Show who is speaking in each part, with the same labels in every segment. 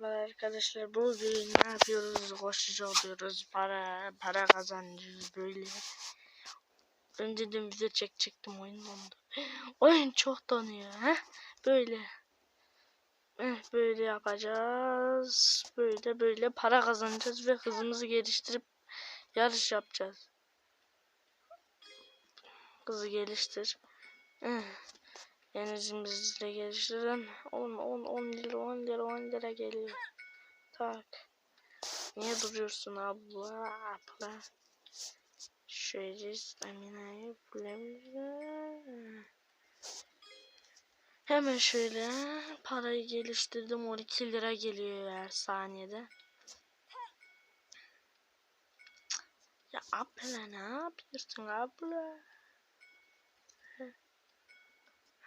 Speaker 1: Merhaba arkadaşlar. Bugün ne yapıyoruz? Koşucu oluyoruz. Para para kazanıyoruz böyle. Önce de video çekecektim oyun dondu. Oyun çok donuyor ha? Böyle. Eh, böyle yapacağız. Böyle böyle para kazanacağız ve hızımızı geliştirip yarış yapacağız. Hızı geliştir. Eh, Enerjimizi de geliştirelim 10 10 10 lira 10 lira 10 lira geliyor tak Niye duruyorsun abla? Abla. Şöyle staminayı bulamıyorum. Hemen şöyle parayı geliştirdim. 12 lira geliyor her saniyede. Ya abla ne yapıyorsun abla?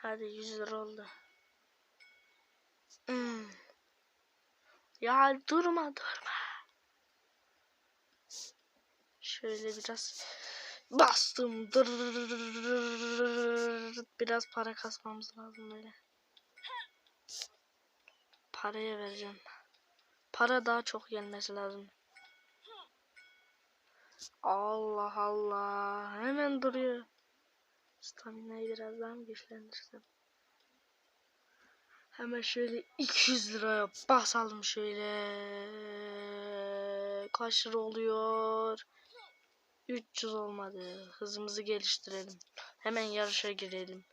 Speaker 1: Hadi 100 lira oldu. Hmm. Ya durma durma. Şöyle biraz bastım. Biraz para kasmamız lazım böyle. Paraya vereceğim. Para daha çok gelmesi lazım. Allah Allah. Hemen duruyor. Stamina'yı biraz daha mı güçlendirsem? Hemen şöyle 200 liraya basalım şöyle. Kaç lira oluyor? 300 olmadı. Hızımızı geliştirelim. Hemen yarışa girelim.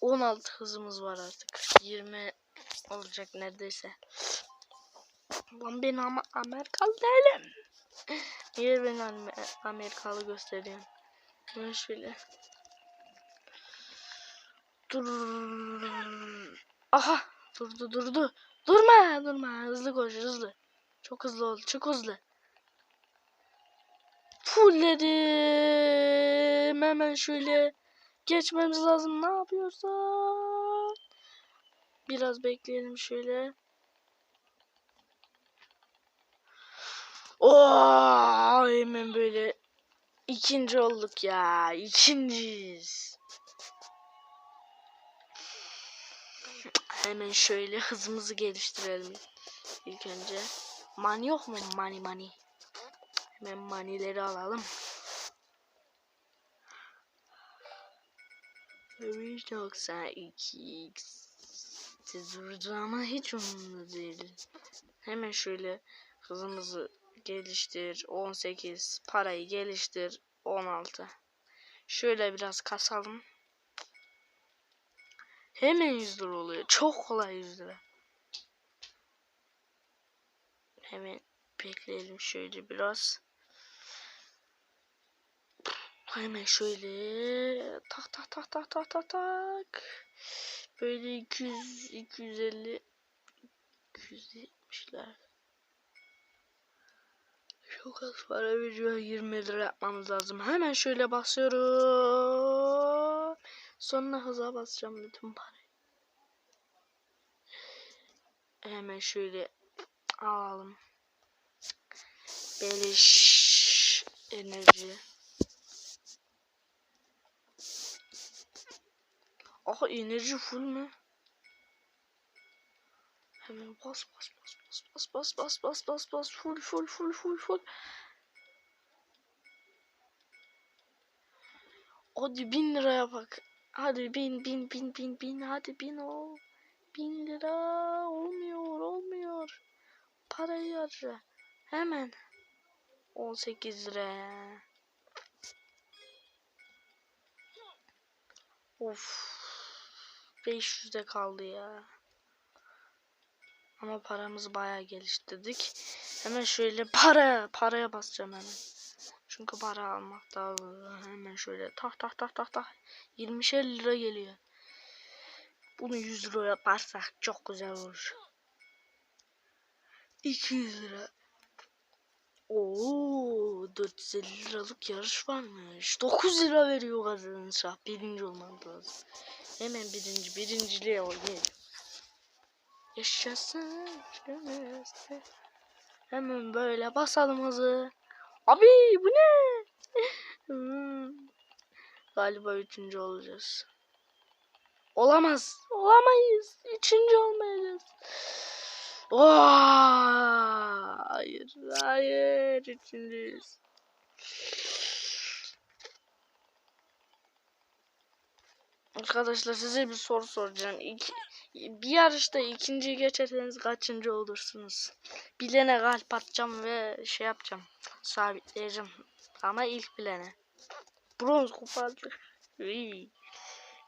Speaker 1: 16 hızımız var artık. 20 olacak neredeyse. Lan ben ama Amerikalı değilim. Niye ben Amer- Amerikalı gösteriyorum? Ben şöyle. Dur. Aha durdu durdu. Durma durma hızlı koş hızlı. Çok hızlı ol çok hızlı. Fulledim. Hemen şöyle geçmemiz lazım. Ne yapıyorsan. Biraz bekleyelim şöyle. Oo, hemen böyle ikinci olduk ya. İkinciyiz. Hemen şöyle hızımızı geliştirelim. İlk önce. Mani yok mu? Mani mani. Hemen manileri alalım. Tabii 92 durdu ama hiç umurumda değil. Hemen şöyle hızımızı geliştir. 18 parayı geliştir. 16. Şöyle biraz kasalım. Hemen 100 lira oluyor. Çok kolay 100 lira. Hemen bekleyelim şöyle biraz. Hemen şöyle tak tak tak tak tak tak tak. Böyle 200 250 270'ler. Çok az para veriyor. 20 lira yapmamız lazım. Hemen şöyle basıyorum. Sonra hıza basacağım bütün parayı. Hemen şöyle alalım. Beliş enerji. Aha enerji full mü? Hemen bas bas bas bas bas bas bas bas bas full full full full full. Hadi bin liraya bak. Hadi bin bin bin bin bin hadi bin o. Bin lira olmuyor olmuyor. Parayı harca. Hemen. 18 lira. Of. 500'de kaldı ya. Ama paramızı bayağı geliştirdik. Hemen şöyle para paraya basacağım hemen. Çünkü para almak zor. Hemen şöyle tak tak tak tak tak. 20'şer lira geliyor. Bunu 100 lira yaparsak çok güzel olur. 200 lira. Oo, 450 liralık yarış varmış. 9 lira veriyor kazanışa. Birinci olmam lazım. Hemen birinci, birinciliğe oynayalım. Yaşasın. Hemen böyle basalım hızı. Abi bu ne? Hmm. Galiba üçüncü olacağız. Olamaz. Olamayız. Üçüncü olmayacağız. Oo, hayır, hayır, üçüncüyüz. Arkadaşlar size bir soru soracağım. İki, bir yarışta ikinciyi geçerseniz kaçıncı olursunuz? Bilene kalp atacağım ve şey yapacağım. Sabitleyeceğim. Ama ilk bilene. Bronz kupa.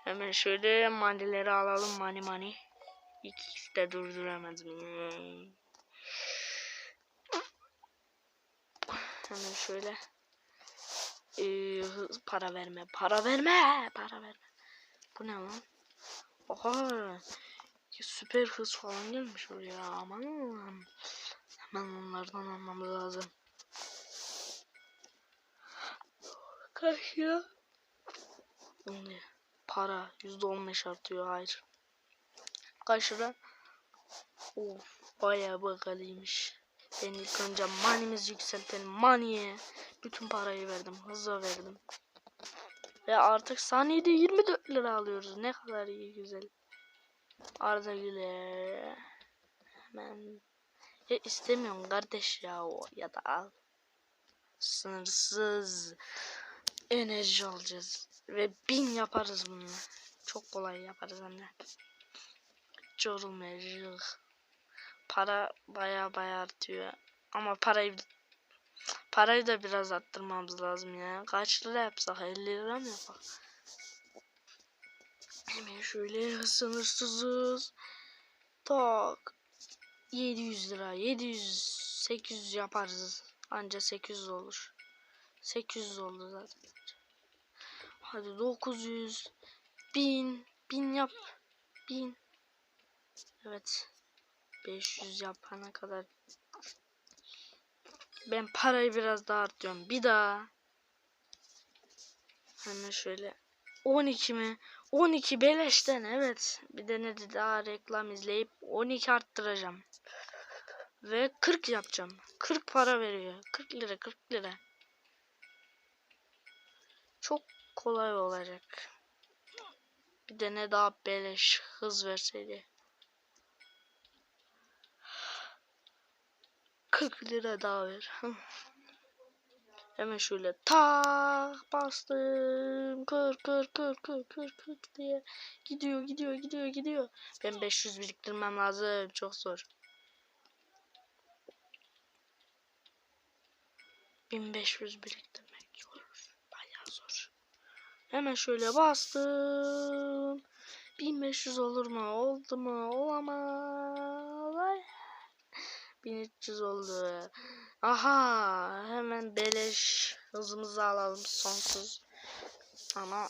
Speaker 1: Hemen şöyle manileri alalım mani mani. İkisi de durduramaz. Hemen şöyle. Ee, para verme, para verme, para verme. Bu ne lan? Oha. Süper hız falan gelmiş oraya. Aman. Hemen onlardan almamız lazım. Kaç ya? Ne? Para. %15 artıyor. Hayır. Kaç lira? Of. Bayağı bakalıymış. Ben ilk önce manimizi yükseltelim. Maniye. Bütün parayı verdim. Hızla verdim. Ve artık saniyede 24 lira alıyoruz. Ne kadar iyi güzel. Arda Güler. Hemen. Ya istemiyorum kardeş ya o ya da al. Sınırsız enerji alacağız. Ve bin yaparız bunu. Çok kolay yaparız anne. Hiç yorulmayacağız. Para baya baya artıyor. Ama parayı parayı da biraz arttırmamız lazım ya. Kaç lira yapsak? 50 lira mı yapak? Hemen şöyle sınırsızız. Tak. 700 lira. 700 800 yaparız. Anca 800 olur. 800 oldu zaten. Hadi 900 1000 1000 yap. 1000 Evet. 500 yapana kadar ben parayı biraz daha artıyorum. Bir daha. Hemen şöyle 12 mi? 12 beleşten evet. Bir de daha reklam izleyip 12 arttıracağım. Ve 40 yapacağım. 40 para veriyor. 40 lira 40 lira. Çok kolay olacak. Bir de daha beleş hız verseydi. 40 lira daha ver. Hemen şöyle tak bastım. Kır kır kır kır kır kır diye. Gidiyor gidiyor gidiyor gidiyor. Ben 500 biriktirmem lazım. Çok zor. 1500 biriktirmek zor. Bayağı zor. Hemen şöyle bastım. 1500 olur mu? Oldu mu? Olamaz. Ay. 1300 oldu. Aha hemen beleş hızımızı alalım sonsuz. Ama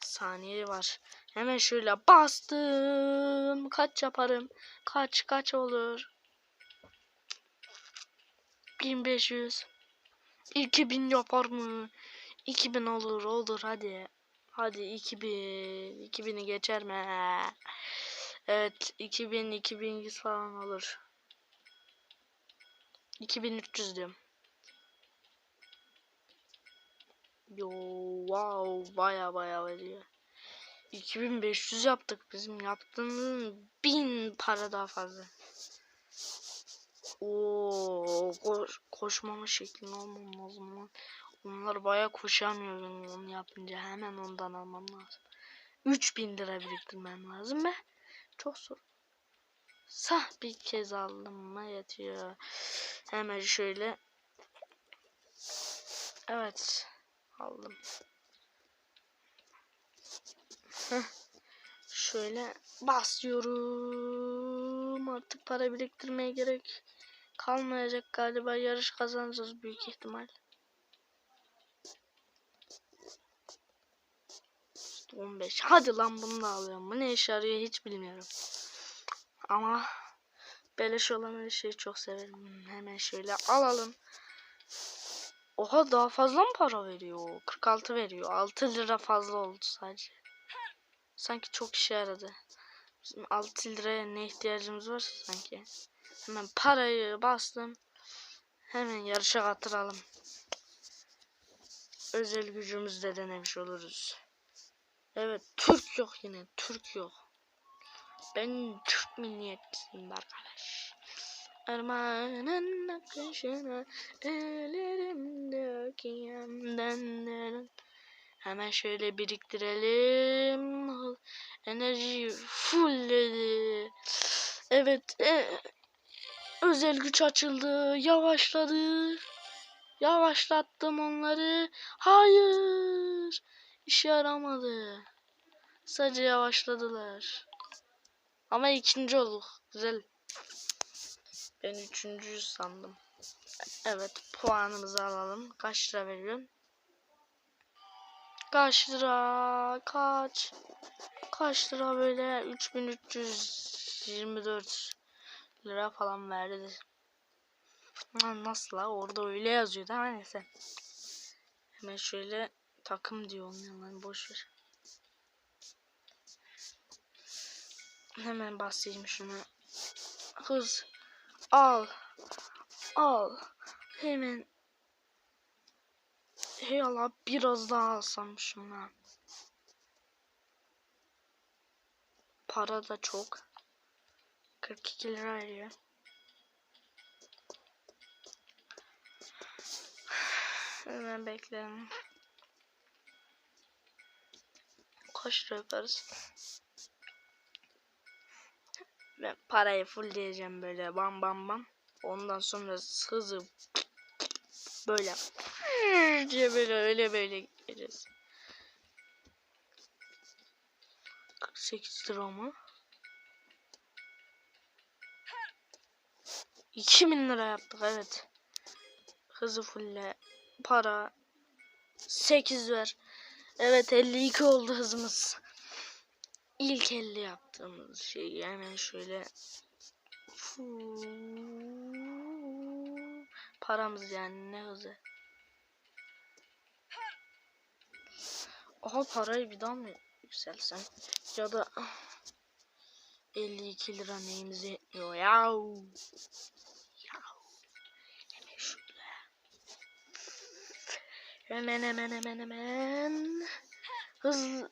Speaker 1: saniye var. Hemen şöyle bastım. Kaç yaparım? Kaç kaç olur? 1500. 2000 yapar mı? 2000 olur olur hadi. Hadi 2000. 2000'i geçer mi? Evet 2000 2100 falan olur. 2300 diyorum. Yo wow baya baya veriyor. 2500 yaptık bizim yaptığımız 1000 para daha fazla. Oo koş, koşmama şeklin olmam lazım lan. Onlar baya koşamıyor benim onu yapınca hemen ondan almam lazım. 3000 lira biriktirmem lazım be. Çok zor. Sah bir kez aldım mı yetiyor. Hemen şöyle. Evet. Aldım. Şöyle basıyorum. Artık para biriktirmeye gerek kalmayacak galiba. Yarış kazanacağız büyük ihtimal. 15. Hadi lan bunu da alıyorum. Bu ne işe yarıyor hiç bilmiyorum. Ama beleş olan her şeyi çok severim. Hemen şöyle alalım. Oha daha fazla mı para veriyor? 46 veriyor. 6 lira fazla oldu sadece. Sanki çok işe yaradı. Bizim 6 liraya ne ihtiyacımız var sanki. Hemen parayı bastım. Hemen yarışa katıralım. Özel gücümüzle denemiş oluruz. Evet Türk yok yine. Türk yok. Ben milliyetçisiyim arkadaş. Armanın akışına ellerimdeki yemden Hemen şöyle biriktirelim. Enerjiyi fullledi. Evet. e, özel güç açıldı. Yavaşladı. Yavaşlattım onları. Hayır. İşe yaramadı. Sadece yavaşladılar. Ama ikinci olduk. Güzel. Ben üçüncüyü sandım. Evet puanımızı alalım. Kaç lira veriyorsun? Kaç lira? Kaç? Kaç lira böyle? 3324 lira falan verdi. Nasıl la? Orada öyle yazıyordu ama neyse. Hemen şöyle takım diyor lan boş ver. Hemen basayım şunu. Hız. Al. Al. Hemen. Hey Allah biraz daha alsam şuna. Para da çok. 42 lira veriyor. Hemen bekleyelim. Kaç lira yaparız? Ben parayı full diyeceğim böyle bam bam bam. Ondan sonra hızı böyle diye böyle öyle böyle gideceğiz. 48 lira mı? 2000 lira yaptık evet. Hızı fulle para 8 ver. Evet 52 oldu hızımız. İlk 50 yaptığımız şey hemen şöyle paramız yani ne hızı. Aha parayı bir daha mı yükselsen ya da 52 lira neyimize yetmiyor ya. Hemen şöyle. Hemen hemen hemen hemen. Hız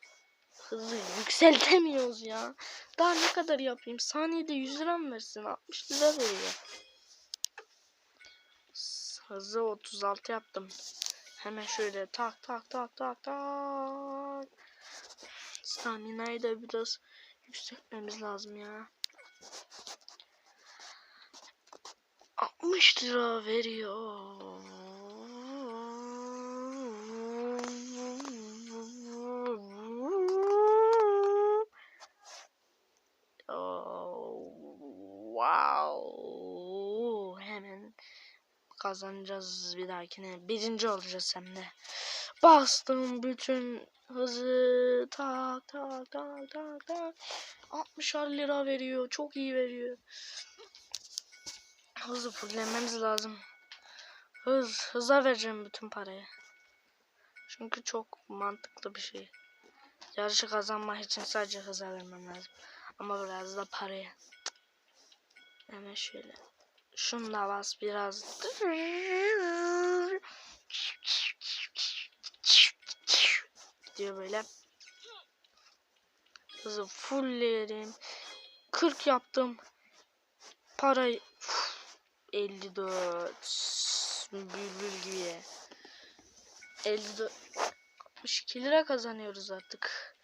Speaker 1: hızı yükseltemiyoruz ya. Daha ne kadar yapayım? Saniyede 100 lira mı versin? 60 lira veriyor. Hızı 36 yaptım. Hemen şöyle tak tak tak tak tak. Stamina'yı da biraz yükseltmemiz lazım ya. 60 lira veriyor. Oh, Wow. Hemen kazanacağız bir dahakine. Birinci olacağız hem de. Bastım bütün hızı tak tak tak tak tak. 60 lira veriyor. Çok iyi veriyor. Hızı fullememiz lazım. Hız, hıza vereceğim bütün parayı. Çünkü çok mantıklı bir şey. Yarışı kazanmak için sadece hıza vermem lazım. Ama biraz da paraya. Hemen şöyle. Şunu da bas biraz. Gidiyor böyle. Hızı fullleyelim. 40 yaptım. Parayı 54 bülbül gibi. 54 62 lira kazanıyoruz artık.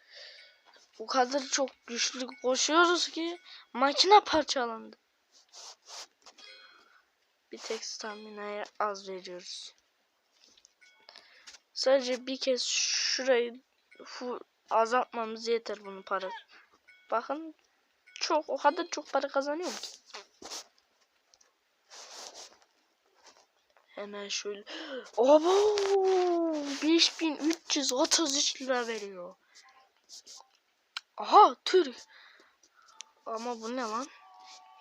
Speaker 1: O kadar çok güçlü koşuyoruz ki makine parçalandı. Bir tek stamina'ya az veriyoruz. Sadece bir kez şurayı azaltmamız yeter bunun para. Bakın çok o kadar çok para kazanıyorum ki. Hemen şöyle. Abo 5333 lira veriyor. Aha Türk. Ama bu ne lan?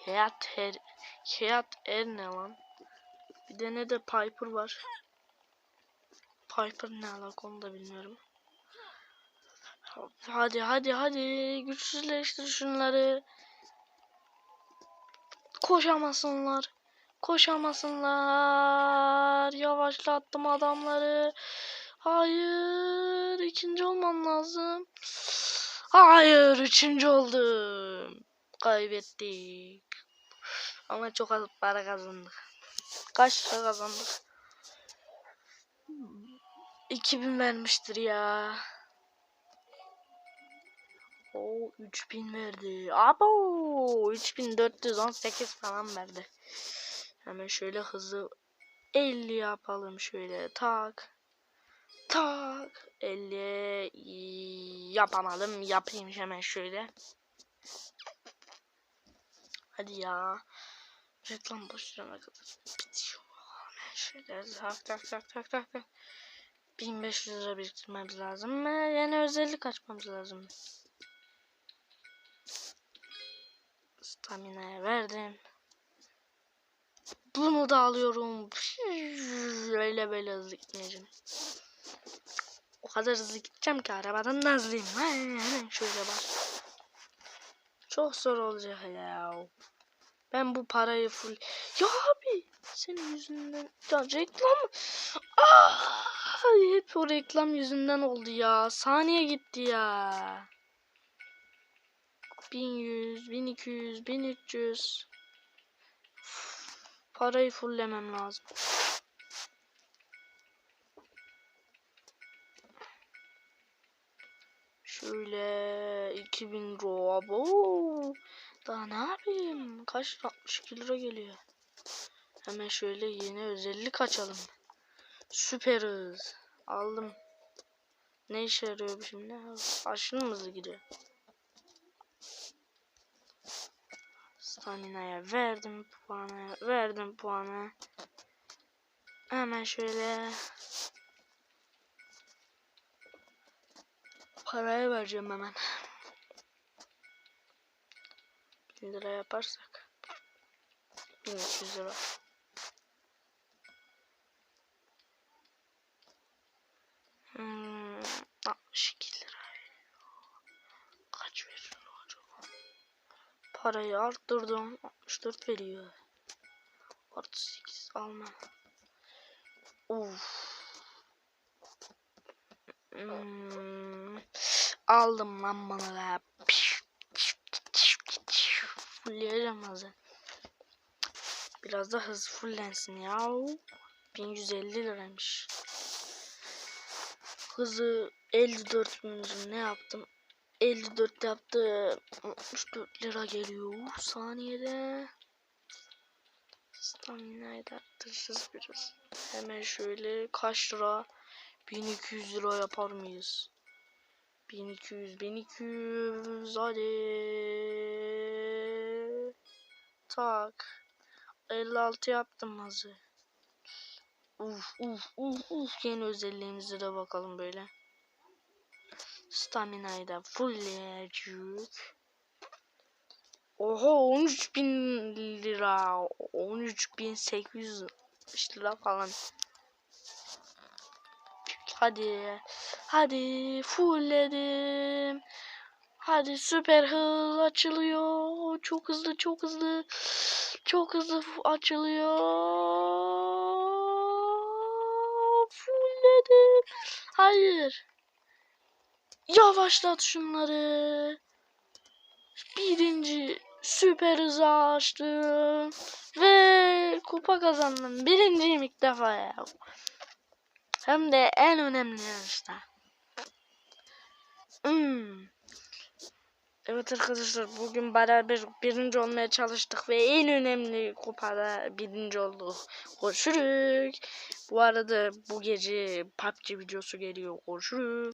Speaker 1: Hayat her Hayat er ne lan? Bir de ne de Piper var. Piper ne alaka onu da bilmiyorum. Hadi hadi hadi güçsüzleştir şunları. Koşamasınlar. Koşamasınlar. Yavaşlattım adamları. Hayır. ikinci olmam lazım. Hayır. Üçüncü oldum. Kaybettik. Ama çok az para kazandık. Kaç lira kazandık? 2000 vermiştir ya. O 3000 verdi. Abo 3418 falan verdi. Hemen şöyle hızlı 50 yapalım şöyle tak. Tak 50 yapamadım yapayım hemen şöyle. Hadi ya. Reklam boşuna kadar bitiyor. Hemen şöyle tak tak tak tak tak tak. 1500 lira biriktirmemiz lazım. Ve yeni özellik açmamız lazım. Stamina'ya verdim. Bunu da alıyorum. Öyle böyle hızlı gitmeyeceğim. O kadar hızlı gideceğim ki arabadan da hızlıyım. Hemen şöyle bak. Çok zor olacak ya. Ben bu parayı full... Ya abi senin yüzünden... Ya reklam... Ah, hep o reklam yüzünden oldu ya. Saniye gitti ya. 1100, 1200, 1300. Parayı fulllemem lazım. Şöyle 2000 robo. Daha ne yapayım? Kaç 62 lira geliyor. Hemen şöyle yeni özellik açalım. Süper hız. Aldım. Ne işe yarıyor şimdi? Aşırı mı hızlı gidiyor? Stamina'ya verdim puanı. Verdim puanı. Hemen şöyle parayı vereceğim hemen. 1000 lira yaparsak 1300 lira. Hmm, 62 lira. Kaç verir acaba? Parayı arttırdım. 64 veriyor. Artı 8 alma. Uf. Hmm, aldım lan bana da. Fulleyeceğim hazır. Biraz da hız fullensin ya. 1150 liraymış. Hızı 54 bin ne yaptım? 54 yaptı. 64 lira geliyor saniyede. Stamina'yı da arttıracağız biraz. Hemen şöyle kaç lira? 1200 lira yapar mıyız? 1200 1200 hadi. Tak. 56 yaptım hazır. Uf uf uf uf yeni özelliğimize de bakalım böyle. Stamina'yı da fullleyecek. Oha 13.000 lira. 13.800 lira falan. Hadi. Hadi fullledim. Hadi süper hız açılıyor. Çok hızlı çok hızlı. Çok hızlı açılıyor. Fullledim. Hayır. Yavaşlat şunları. Birinci süper hızı açtım. Ve kupa kazandım. Birinciyim ilk defa ya. Hem de en önemli yarışta. Hmm. Evet arkadaşlar bugün beraber birinci olmaya çalıştık ve en önemli kupada birinci olduk. Görüşürüz. Bu arada bu gece PUBG videosu geliyor. Görüşürüz.